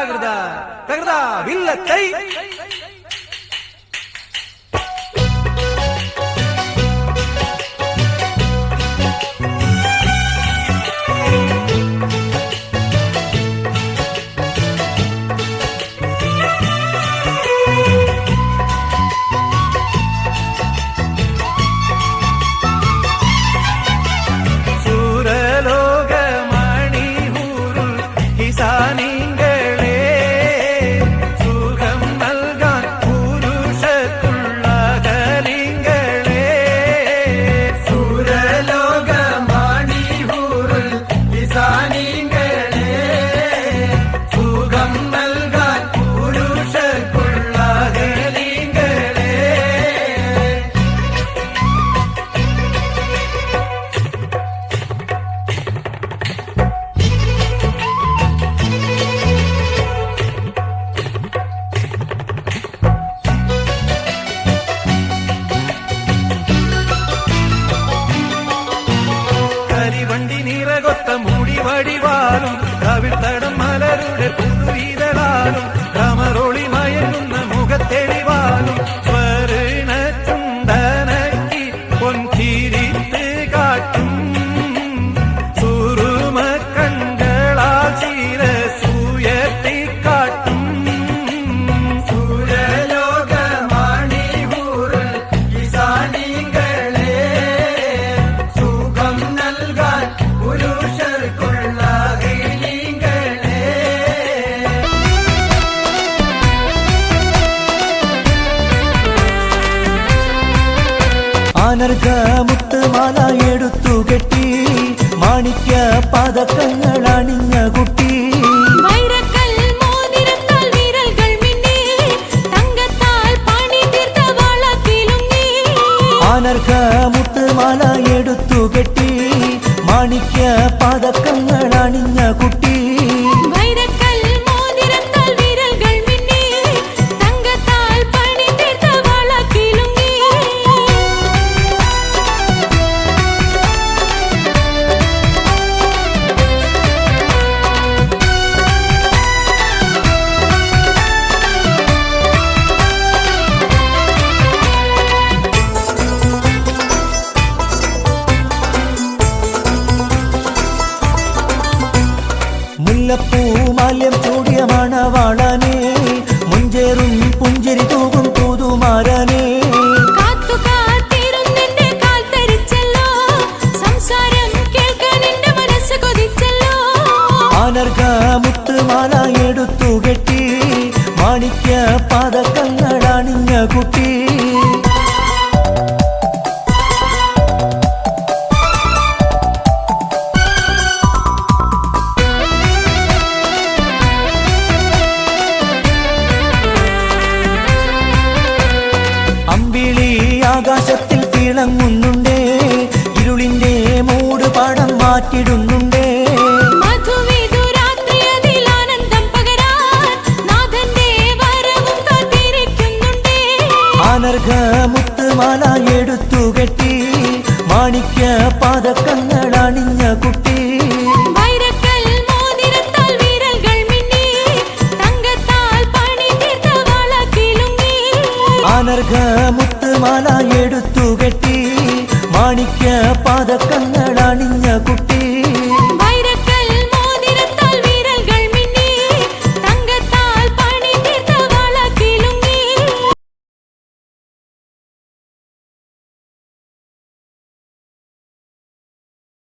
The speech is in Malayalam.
தகர்தா தகர்தா வில்லத்தை മാനർക മുത്തുമാല എടുത്തു കെട്ടി. മാണിക്യ പതക്കങ്ങൾ അണിഞ്ഞ കുട്ടി. മാനർക മുത്തുമാല എടുത്തു കെട്ടി. മാണിക്യ പതക്ക അനർഘ മുത്തുമാല എടുത്തു കെട്ടി മാണിക്യ പാതക്കങ്ങളണിഞ്ഞ കുട്ടി. അമ്പിളി ആകാശത്തിൽ തിളങ്ങുന്നുണ്ടേ ഇരുളിന്റെ മൂട് പടം മാറ്റിടുന്നുണ്ടേ. മുത്തുമാല എടുത്തു കെട്ടി മാണിക്യ പാദക്കങ്ങൾ അണിഞ്ഞ കുട്ടി അനർഘ മുത്തുമാല എടുത്തു കെട്ടി മാണിക്യ പതക്കങ്ങൾ അണിഞ്ഞ